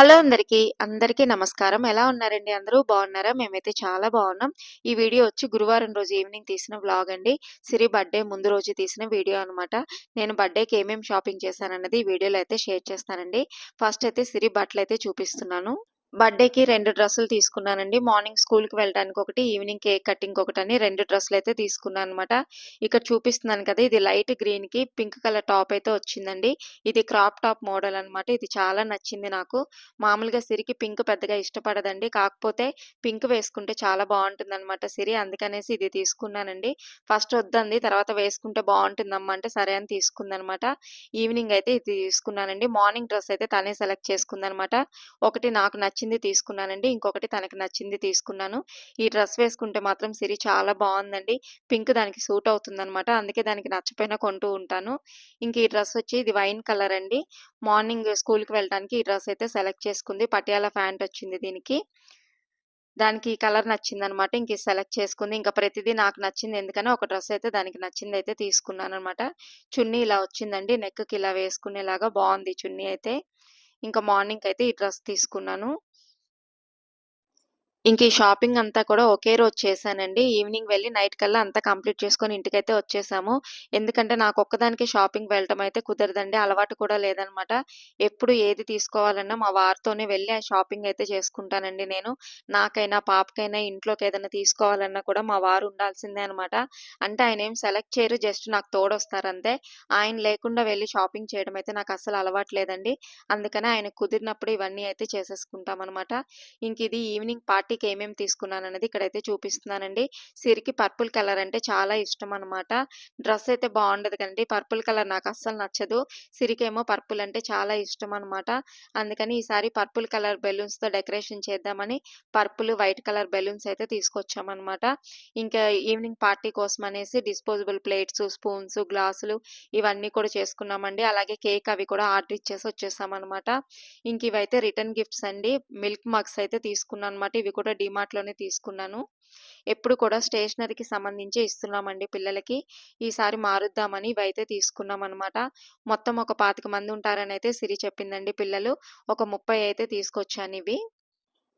Hello అందరికీ. అందరికీ నమస్కారం. ఎలా ఉన్నారండి అందరూ? బాగున్నారా? మేమైతే చాలా బాగున్నాం. ఈ వీడియో వచ్చి గురువారం రోజు ఈవినింగ్ తీసిన వ్లాగ్ అండి. సిరి బర్త్‌డే ముందు రోజు తీసిన వీడియో అనమాట. నేను బర్త్‌డేకి ఏమేం షాపింగ్ చేశానన్నది ఈ వీడియోలో అయితే షేర్ చేస్తానండి. ఫస్ట్ అయితే సిరి బట్టలు అయితే చూపిస్తున్నాను. బర్త్‌డేకి రెండు డ్రెస్సులు తీసుకున్నానండి. మార్నింగ్ స్కూల్‌కి వెళ్ళడానికి ఒకటి, ఈవినింగ్ కేక్ కటింగ్ ఒకటి అని రెండు డ్రెస్సులు అయితే తీసుకున్నాను అనమాట ఇక్కడ చూపిస్తున్నాను కదా! ఇది లైట్ గ్రీన్‌కి పింక్ కలర్ టాప్ అయితే వచ్చిందండి. ఇది క్రాప్ టాప్ మోడల్ అనమాట. ఇది చాలా నచ్చింది నాకు. మామూలుగా సిరికి పింక్ పెద్దగా ఇష్టపడదండి. కాకపోతే పింక్ వేసుకుంటే చాలా బాగుంటుంది అనమాట సిరి. అందుకనేసి ఇది తీసుకున్నానండి. ఫస్ట్ వద్దంది. తర్వాత వేసుకుంటే బావుంటుందమ్మా అంటే సరే అని తీసుకుందనమాట. ఈవినింగ్ అయితే ఇది తీసుకున్నానండి. మార్నింగ్ డ్రెస్ అయితే తనే సెలెక్ట్ చేసుకుందనమాట. ఒకటి నాకు నచ్చింది నచ్చింది తీసుకున్నానండి. ఇంకొకటి తనకి నచ్చింది తీసుకున్నాను. ఈ డ్రెస్ వేసుకుంటే మాత్రం సిరి చాలా బాగుందండి పింక్ దానికి సూట్ అవుతుందనమాట. అందుకే దానికి నచ్చపోయినా కొంటూ ఉంటాను. ఇంక ఈ డ్రెస్ వచ్చి ఇది వైన్ కలర్ అండి. మార్నింగ్ స్కూల్‌కి వెళ్ళడానికి ఈ డ్రెస్ అయితే సెలెక్ట్ చేసుకుంది. పటియాలా ప్యాంట్ వచ్చింది దీనికి. దానికి ఈ కలర్ నచ్చిందనమాట. ఇంక సెలెక్ట్ చేసుకుంది. ఇంకా ప్రతిదీ నాకు నచ్చింది ఎందుకని ఒక డ్రెస్ అయితే దానికి నచ్చింది అయితే తీసుకున్నాను అనమాట చున్నీ ఇలా వచ్చిందండి. నెక్‌కి ఇలా వేసుకునేలాగా బాగుంది చున్నీ అయితే. ఇంకా మార్నింగ్ అయితే ఈ డ్రెస్ తీసుకున్నాను. ఇంక ఈ షాపింగ్ అంతా కూడా ఒకే రోజు చేశానండి. ఈవినింగ్ వెళ్ళి నైట్ కల్లా అంతా కంప్లీట్ చేసుకొని ఇంటికైతే వచ్చేసాము. ఎందుకంటే నాకు ఒక్కదానికి షాపింగ్ వెళ్ళటం అయితే కుదరదండి. అలవాటు కూడా లేదనమాట. ఎప్పుడు ఏది తీసుకోవాలన్నా మా వారితోనే వెళ్ళి ఆ షాపింగ్ అయితే చేసుకుంటానండి నేను. నాకైనా, పాపకైనా ఇంట్లోకి ఏదైనా తీసుకోవాలన్నా కూడా మా వారు ఉండాల్సిందే అనమాట. అంటే ఆయన ఏం సెలెక్ట్ చేయరు. జస్ట్ నాకు తోడొస్తారంతే. ఆయన లేకుండా వెళ్ళి షాపింగ్ చేయడం అయితే నాకు అసలు అలవాటు లేదండి. అందుకనే ఆయన కుదిరినప్పుడు ఇవన్నీ అయితే చేసేసుకుంటామనమాట. ఇంక ఇది ఈవినింగ్ పార్టీకి ఏమేమి తీసుకున్నానన్నది ఇక్కడైతే చూపిస్తున్నానండి. సిరికి పర్పుల్ కలర్ అంటే చాలా ఇష్టం అనమాట. డ్రెస్ అయితే బాగుండదు కదండి పర్పుల్ కలర్ నాకు అస్సలు నచ్చదు. సిరికేమో పర్పుల్ అంటే చాలా ఇష్టం అనమాట. అందుకని ఈసారి పర్పుల్ కలర్ బెలూన్స్‌తో డెకరేషన్ చేద్దామని పర్పుల్, వైట్ కలర్ బెలూన్స్ అయితే తీసుకొచ్చామనమాట. ఇంకా ఈవినింగ్ పార్టీ కోసం అనేసి డిస్పోజబుల్ ప్లేట్స్, స్పూన్స్, గ్లాసులు ఇవన్నీ కూడా చేసుకున్నామండి. అలాగే కేక్ అవి కూడా ఆర్డర్ ఇచ్చేసి వచ్చేసామనమాట. ఇంక ఇవైతే రిటర్న్ గిఫ్ట్స్ అండి. మిల్క్ మగ్స్ అయితే తీసుకున్నాననమాట. ఇవి కూడా డిమార్ట్లోనే తీసుకున్నాను. ఎప్పుడు కూడా స్టేషనరీకి సంబంధించి ఇస్తున్నామండి పిల్లలకి. ఈసారి మారుద్దామని ఇవైతే తీసుకున్నామనమాట. మొత్తం ఒక 25 మంది ఉంటారని అయితే సిరి చెప్పిందండి పిల్లలు. ఒక 30 అయితే తీసుకొచ్చాను ఇవి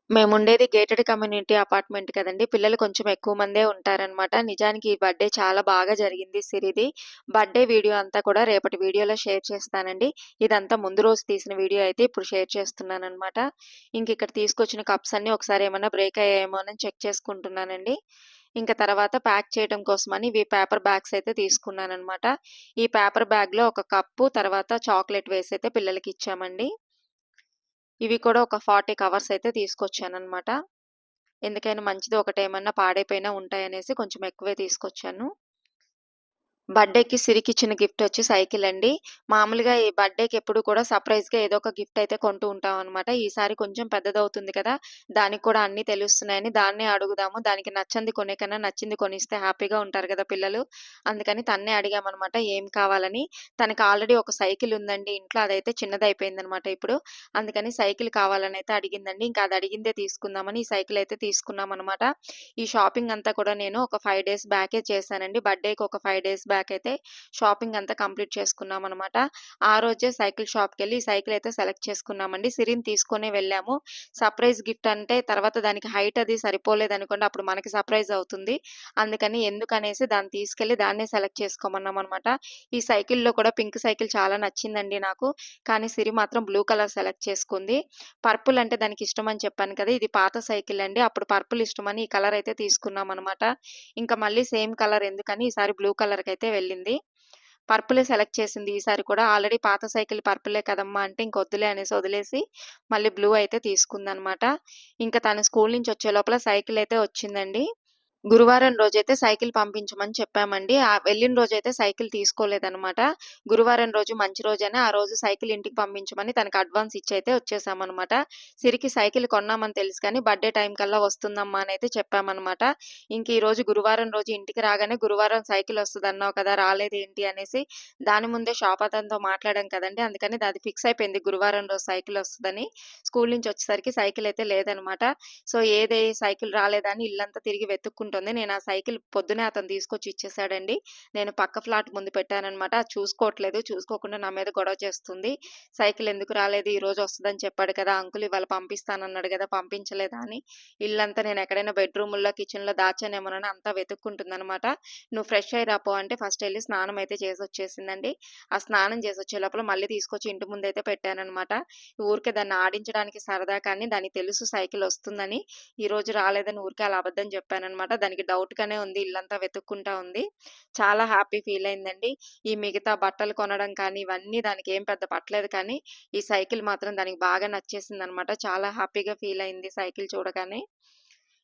మేముండేది గేటెడ్ కమ్యూనిటీ అపార్ట్‌మెంట్ కదండీ! పిల్లలు కొంచెం ఎక్కువ మందే ఉంటారనమాట. నిజానికి ఈ బర్త్‌డే చాలా బాగా జరిగింది సిరిది. బర్త్‌డే వీడియో అంతా కూడా రేపటి వీడియోలో షేర్ చేస్తానండి. ఇదంతా ముందు రోజు తీసిన వీడియో అయితే ఇప్పుడు షేర్ చేస్తున్నాననమాట. ఇంక ఇక్కడ తీసుకొచ్చిన కప్స్ అన్నీ ఒకసారి ఏమైనా బ్రేక్ అయ్యాయేమోనని చెక్ చేసుకుంటున్నానండి. ఇంకా తర్వాత ప్యాక్ చేయడం కోసమని ఇవి పేపర్ బ్యాగ్స్ అయితే తీసుకున్నాననమాట. ఈ పేపర్ బ్యాగ్‌లో ఒక కప్పు, తర్వాత చాక్లెట్ వేసి అయితే పిల్లలకి ఇచ్చామండి ఇవి కూడా ఒక 40 కవర్స్ అయితే తీసుకొచ్చాను అనమాట ఎందుకైనా మంచిది ఒకటేమన్నా పాడైపోయినా ఉంటాయనేసి కొంచెం ఎక్కువే తీసుకొచ్చాను. బర్త్‌డేకి సిరికిచ్చిన గిఫ్ట్ వచ్చి సైకిల్ అండి. మామూలుగా ఈ బర్త్‌డేకి ఎప్పుడు కూడా సర్ప్రైజ్‌గా ఏదో ఒక గిఫ్ట్ అయితే కొంటూ ఉంటాం అనమాట ఈసారి కొంచెం పెద్దదవుతుంది కదా! దానికి కూడా అన్నీ తెలుస్తున్నాయని దాన్నే అడుగుదాము. దానికి నచ్చంది కొనే కన్నా నచ్చింది కొనిస్తే హ్యాపీగా ఉంటారు కదా పిల్లలు. అందుకని తన్నే అడిగామన్నమాట ఏం కావాలని. తనకి ఆల్రెడీ ఒక సైకిల్ ఉందండి ఇంట్లో. అదైతే చిన్నదయిపోయిందనమాట ఇప్పుడు. అందుకని సైకిల్ కావాలని అయితే అడిగిందండి. ఇంకా అది అడిగిందే తీసుకుందామని ఈ సైకిల్ అయితే తీసుకున్నామనమాట. ఈ షాపింగ్ అంతా కూడా నేను ఒక ఫైవ్ డేస్ బ్యాకే చేశానండి. బర్త్‌డేకి ఒక ఫైవ్ డేస్ బ్యాక్ అయితే షాపింగ్ అంతా కంప్లీట్ చేసుకున్నాం అనమాట ఆ రోజే సైకిల్ షాప్కి వెళ్ళి సైకిల్ అయితే సెలెక్ట్ చేసుకున్నామండి. సిరిని తీసుకునే వెళ్ళాము. సర్ప్రైజ్ గిఫ్ట్ అంటే తర్వాత దానికి హైట్ అది సరిపోలేదు అనుకోండి అప్పుడు మనకి సర్ప్రైజ్ అవుతుంది. అందుకని ఎందుకనేసి దాన్ని తీసుకెళ్ళి దాన్నే సెలెక్ట్ చేసుకోమన్నాం అనమాట ఈ సైకిల్‌లో కూడా పింక్ సైకిల్ చాలా నచ్చిందండి నాకు. కానీ సిరి మాత్రం బ్లూ కలర్ సెలెక్ట్ చేసుకుంది. పర్పుల్ అంటే దానికి ఇష్టం అని చెప్పాను కదా! ఇది పాత సైకిల్ అండి. అప్పుడు పర్పుల్ ఇష్టమని ఈ కలర్ అయితే తీసుకున్నాం అనమాట ఇంకా మళ్ళీ సేమ్ కలర్ ఎందుకని ఈసారి బ్లూ అయితే వెళ్ళింది. పర్పులే సెలెక్ట్ చేసింది ఈసారి కూడా. ఆల్రెడీ పాత సైకిల్ పర్పులే కదమ్మా! అంటే ఇంక వద్దులే అనేసి వదిలేసి మళ్ళీ బ్లూ అయితే తీసుకుందనమాట. ఇంకా తను స్కూల్ నుంచి వచ్చే లోపల సైకిల్ అయితే వచ్చిందండి. గురువారం రోజైతే సైకిల్ పంపించమని చెప్పామండి. ఆ వెళ్ళిన రోజైతే సైకిల్ తీసుకోలేదనమాట. గురువారం రోజు మంచి రోజని ఆ రోజు సైకిల్ ఇంటికి పంపించమని తనకి అడ్వాన్స్ ఇచ్చైతే వచ్చేసామనమాట. సిరికి సైకిల్ కొన్నామని తెలుసు కానీ బర్త్‌డే టైం కల్లా వస్తుందమ్మా అని అయితే చెప్పామనమాట. ఇంక ఈ రోజు గురువారం రోజు ఇంటికి రాగానే గురువారం సైకిల్ వస్తదన్నావు కదా! రాలేదు ఏంటి అనేసి దాని ముందే షాప్ అతనితో మాట్లాడాం కదండి అందుకని అది ఫిక్స్ అయిపోయింది గురువారం రోజు సైకిల్ వస్తుందని స్కూల్ నుంచి వచ్చేసరికి సైకిల్ అయితే లేదనమాట. సో, ఏదే సైకిల్ రాలేదని ఇల్లంతా తిరిగి వెతుక్కుంటూ ఉంటుంది నేను ఆ సైకిల్ పొద్దున్నే అతను తీసుకొచ్చి ఇచ్చేసాడండి. నేను పక్క ఫ్లాట్ ముందు పెట్టానమాట అది చూసుకోవట్లేదు. చూసుకోకుండా నా మీద గొడవ చేస్తుంది. "సైకిల్ ఎందుకు రాలేదు? ఈ రోజు వస్తుందని చెప్పాడు కదా! అంకుల్ ఇవాళ పంపిస్తానన్నాడు కదా పంపించలేదా?" అని ఇల్లంతా నేను ఎక్కడైనా బెడ్‌రూముల్లో, కిచెన్‌లో దాచానేమోనని అంతా వెతుక్కుంటుందనమాట. "నువ్వు ఫ్రెష్ అయ్యి రాపో అంటే ఫస్ట్ వెళ్ళి స్నానం అయితే చేసి వచ్చేసిందండి ఆ స్నానం చేసొచ్చే లోపల మళ్ళీ తీసుకొచ్చి ఇంటి ముందు అయితే పెట్టానమాట ఊరికే దాన్ని ఆడించడానికి సరదా కానీ దానికి తెలుసు సైకిల్ వస్తుందని. ఈ రోజు రాలేదని ఊరికే అలా అబద్ధం చెప్పానమాట దానికి డౌట్‌గానే ఉంది. ఇల్లంతా వెతుక్కుంటా ఉంది. చాలా హ్యాపీ ఫీల్ అయిందండి. ఈ మిగతా బట్టలు కొనడం కానీ ఇవన్నీ దానికి ఏం పెద్ద పట్టలేదు కానీ, ఈ సైకిల్ మాత్రం దానికి బాగా నచ్చేసింది అనమాట చాలా హ్యాపీగా ఫీల్ అయింది సైకిల్ చూడగానే.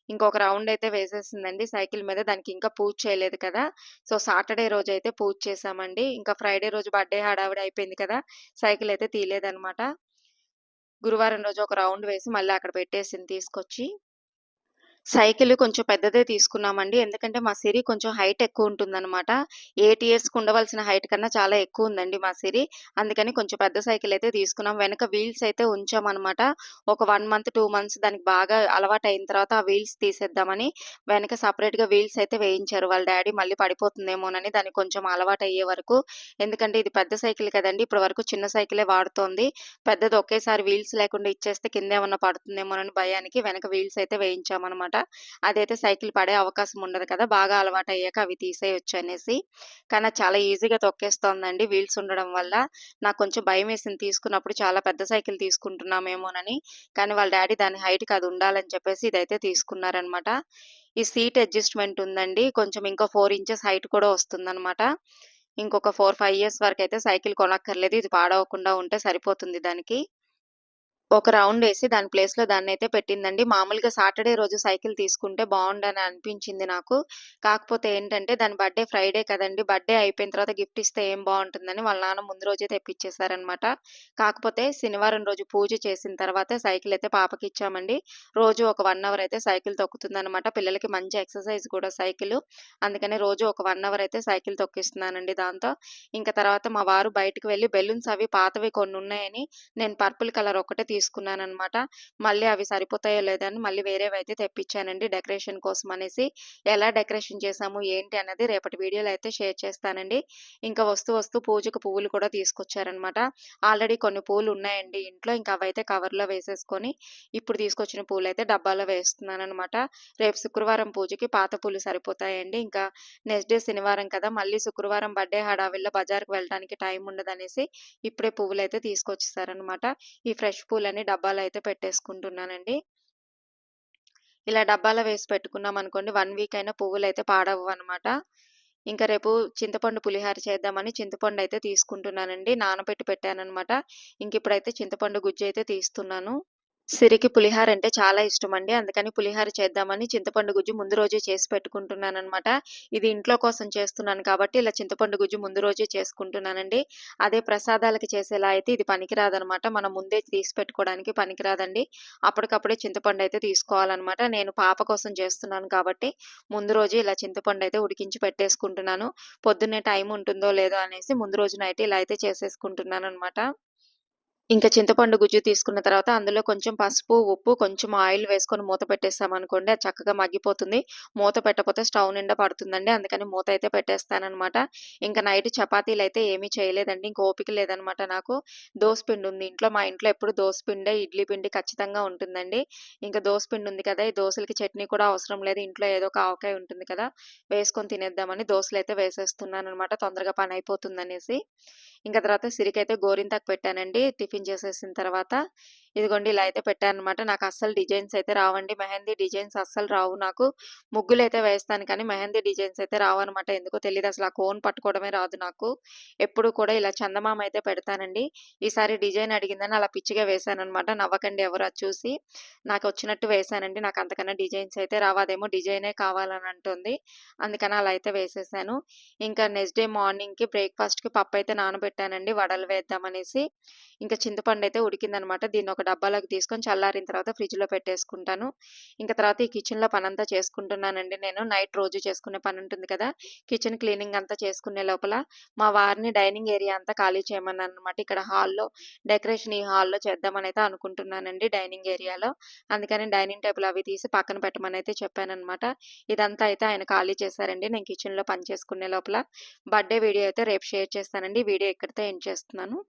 ఇంకొక రౌండ్ అయితే వేసేసిందండి సైకిల్ మీద. దానికి ఇంకా పూజ చేయలేదు కదా! సో, సాటర్‌డే రోజు అయితే పూజ చేసామండి ఇంకా ఫ్రైడే రోజు బర్త్‌డే హడావిడి అయిపోయింది కదా! సైకిల్ అయితే తీయలేదనమాట. గురువారం రోజు ఒక రౌండ్ వేసి మళ్ళీ అక్కడ పెట్టేసింది తీసుకొచ్చి. సైకిల్ కొంచెం పెద్దదే తీసుకున్నామండి. ఎందుకంటే మా సిరి కొంచెం హైట్ ఎక్కువ ఉంటుందన్నమాట ఎయిట్ ఇయర్స్‌కి ఉండవలసిన హైట్ కన్నా చాలా ఎక్కువ ఉందండి మా సిరి. అందుకని కొంచెం పెద్ద సైకిల్ అయితే తీసుకున్నాం. వెనక వీల్స్ అయితే ఉంచామన్నమాట ఒక వన్ మంత్, టూ మంత్స్ దానికి బాగా అలవాటు అయిన తర్వాత ఆ వీల్స్ తీసేద్దామని వెనక సపరేట్గా వీల్స్ అయితే వేయించారు వాళ్ళ డాడీ మళ్ళీ పడిపోతుందేమోనని దానికి కొంచెం అలవాటు అయ్యే వరకు. ఎందుకంటే ఇది పెద్ద సైకిల్ కదండీ! ఇప్పటి వరకు చిన్న సైకిలే వాడుతోంది. పెద్దది ఒకేసారి వీల్స్ లేకుండా ఇచ్చేస్తే కింద ఏమన్నా పడుతుందేమోనని భయానికి వెనక వీల్స్ అయితే వేయించామన్నమాట అనమాట అదైతే సైకిల్ పడే అవకాశం ఉండదు కదా! బాగా అలవాటు అయ్యాక అవి తీసేయొచ్చనేసి. కానీ చాలా ఈజీగా తొక్కేస్తోందండి వీల్స్ ఉండడం వల్ల. నాకు కొంచెం భయం వేసింది తీసుకున్నప్పుడు చాలా పెద్ద సైకిల్ తీసుకుంటున్నామేమోనని. కానీ వాళ్ళ డాడీ దాని హైట్‌కి అది ఉండాలని చెప్పేసి ఇదైతే తీసుకున్నారనమాట. ఈ సీట్ అడ్జస్ట్‌మెంట్ ఉందండి. కొంచెం ఇంకో ఫోర్ ఇంచెస్ హైట్ కూడా వస్తుందనమాట. ఇంకొక 4, 5 ఇయర్స్ వరకు అయితే సైకిల్ కొనక్కర్లేదు. ఇది పాడవకుండా ఉంటే సరిపోతుంది దానికి. ఒక రౌండ్ వేసి దాని ప్లేస్‌లో దాన్నయితే పెట్టిందండి. మామూలుగా సాటర్‌డే రోజు సైకిల్ తీసుకుంటే బాగుండని అనిపించింది నాకు. కాకపోతే ఏంటంటే దాని బర్త్‌డే ఫ్రైడే కదండీ! బర్త్‌డే అయిపోయిన తర్వాత గిఫ్ట్ ఇస్తే ఏం బాగుంటుందని వాళ్ళ నాన్న ముందు రోజే తెప్పించేశారనమాట కాకపోతే శనివారం రోజు పూజ చేసిన తర్వాత సైకిల్ అయితే పాపకి ఇచ్చామండి రోజు ఒక వన్ అవర్ అయితే సైకిల్ తొక్కుతుందనమాట. పిల్లలకి మంచి ఎక్సర్‌సైజ్ కూడా సైకిల్ అందుకని రోజు ఒక వన్ అవర్ అయితే సైకిల్ తొక్కిస్తున్నానండి దాంతో. ఇంకా తర్వాత మా వారు బయటకి వెళ్ళి బెలూన్స్ అవి పాతవి కొన్ని ఉన్నాయని నేను పర్పుల్ కలర్ తీసుకున్నాను తీసుకున్నాననమాట. మళ్ళీ అవి సరిపోతాయో లేదో అని మళ్ళీ వేరేవైతే తెప్పిచ్చానండి డెకరేషన్ కోసం అనేసి. ఎలా డెకరేషన్ చేశాము, ఏంటి అనేది రేపటి వీడియోలో అయితే షేర్ చేస్తానండి. ఇంకా వస్తూ వస్తూ పూజకు పువ్వులు కూడా తీసుకొచ్చారనమాట. ఆల్రెడీ కొన్ని పూలు ఉన్నాయండి ఇంట్లో. ఇంకా అవైతే కవర్‌లో వేసేసుకొని ఇప్పుడు తీసుకొచ్చిన పూలు అయితే డబ్బాలో వేస్తున్నాననమాట. రేపు శుక్రవారం పూజకి పాత పూలు సరిపోతాయండి. ఇంకా నెక్స్ట్ డే శనివారం కదా! మళ్ళీ శుక్రవారం బర్త్‌డే హడావిల్లో బజార్‌కి వెళ్ళడానికి టైం ఉండదనేసి ఇప్పుడే పువ్వులు అయితే తీసుకొచ్చేసారనమాట. ఈ ఫ్రెష్ పూలు పూలన్నీ డబ్బాలు అయితే పెట్టేసుకుంటున్నానండి. ఇలా డబ్బాలో వేసి పెట్టుకున్నాం అనుకోండి వన్ వీక్ అయినా పాడవ అన్నమాట ఇంకా రేపు చింతపండు పులిహార చేద్దామని చింతపండు అయితే తీసుకుంటున్నానండి. నానబెట్టి ఇంక ఇప్పుడైతే చింతపండు గుజ్జు అయితే తీస్తున్నాను. సిరికి పులిహార అంటే చాలా ఇష్టం అండి అందుకని పులిహార చేద్దామని చింతపండు గుజ్జు ముందు రోజే చేసి పెట్టుకుంటున్నాననమాట. ఇది ఇంట్లో కోసం చేస్తున్నాను కాబట్టి ఇలా చింతపండు గుజ్జు ముందు రోజే చేసుకుంటున్నానండి. అదే ప్రసాదాలకి చేసేలా అయితే ఇది పనికిరాదనమాట. మనం ముందే తీసి పెట్టుకోవడానికి పనికిరాదండి. అప్పటికప్పుడే చింతపండయితే తీసుకోవాలన్నమాట నేను పాప కోసం చేస్తున్నాను కాబట్టి ముందు రోజే ఇలా చింతపండు అయితే ఉడికించి పెట్టేసుకుంటున్నాను. పొద్దున్నే టైం ఉంటుందో లేదో అనేసి ముందు రోజునైతే ఇలా అయితే చేసేసుకుంటున్నాను అనమాట ఇంకా చింతపండు గుజ్జు తీసుకున్న తర్వాత అందులో కొంచెం పసుపు, ఉప్పు, కొంచెం ఆయిల్ వేసుకొని మూత పెట్టేస్తామనుకోండి అది చక్కగా మగ్గిపోతుంది. మూత పెట్టకపోతే స్టవ్ నిండా పడుతుందండి. అందుకని మూత అయితే పెట్టేస్తానమాట ఇంకా నైట్ చపాతీలు అయితే ఏమీ చేయలేదండి. ఇంక ఓపిక లేదనమాట నాకు. దోసపిండి ఉంది ఇంట్లో. మా ఇంట్లో ఎప్పుడు దోసపిండే, ఇడ్లీ పిండి ఖచ్చితంగా ఉంటుందండి. ఇంకా దోసపిండి ఉంది కదా! ఈ దోసలకి చట్నీ కూడా అవసరం లేదు. ఇంట్లో ఏదో ఒక ఆవకాయ ఉంటుంది కదా! వేసుకొని తినేద్దామని దోశలు అయితే వేసేస్తున్నాను అనమాట తొందరగా పని పనయిపోతుందనేసి. ఇంకా తర్వాత సిరికైతే గోరింతకు పెట్టానండి టిఫిన్ చేసేసిన తర్వాత. ఇదిగోండి ఇలా అయితే పెట్టానమాట నాకు అస్సలు డిజైన్స్ అయితే రావండి. మెహందీ డిజైన్స్ అస్సలు రావు నాకు. ముగ్గులు అయితే వేస్తాను కానీ మెహందీ డిజైన్స్ అయితే రావనమాట. ఎందుకో తెలియదు అసలు ఆ కోన్ పట్టుకోవడమే రాదు నాకు. ఎప్పుడు కూడా ఇలా చందమామ అయితే పెడతానండి. ఈసారి డిజైన్ అడిగిందని అలా పిచ్చిగా వేశాననమాట. నవ్వకండి ఎవరు అది చూసి. నాకొచ్చినట్టు వేశానండి. నాకు అంతకన్నా డిజైన్స్ అయితే రావాదేమో డిజైనే కావాలని అంటుంది. అందుకని అలా అయితే వేసేసాను. ఇంకా నెక్స్ట్ డే మార్నింగ్‌కి బ్రేక్‌ఫాస్ట్‌కి పప్పయితే నానబెట్టానండి వడలు వేద్దామనేసి. ఇంకా చింతపండు అయితే ఉడికిందనమాట. దీన్ని ఒక డబ్బాలోకి తీసుకొని చల్లారిన తర్వాత ఫ్రిడ్జ్‌లో పెట్టేసుకుంటాను. ఇంకా తర్వాత ఈ కిచెన్‌లో పనంతా చేసుకుంటున్నానండి నేను. నైట్ రోజు చేసుకునే పని ఉంటుంది కదా! కిచెన్ క్లీనింగ్ అంతా చేసుకునే లోపల మా వారిని డైనింగ్ ఏరియా అంతా ఖాళీ చేయమన్నాననమాట. ఇక్కడ హాల్‌లో డెకరేషన్ ఈ హాల్‌లో చేద్దామనైతే అనుకుంటున్నానండి డైనింగ్ ఏరియాలో. అందుకని డైనింగ్ టేబుల్ అవి తీసి పక్కన పెట్టమని అయితే చెప్పానమాట ఇదంతా అయితే ఆయన ఖాళీ చేశారండి. నేను కిచెన్‌లో పని చేసుకునే లోపల. బర్త్‌డే వీడియో అయితే రేపు షేర్ చేస్తానండి. వీడియో ఇక్కడితో ఎండ్ చేస్తున్నాను.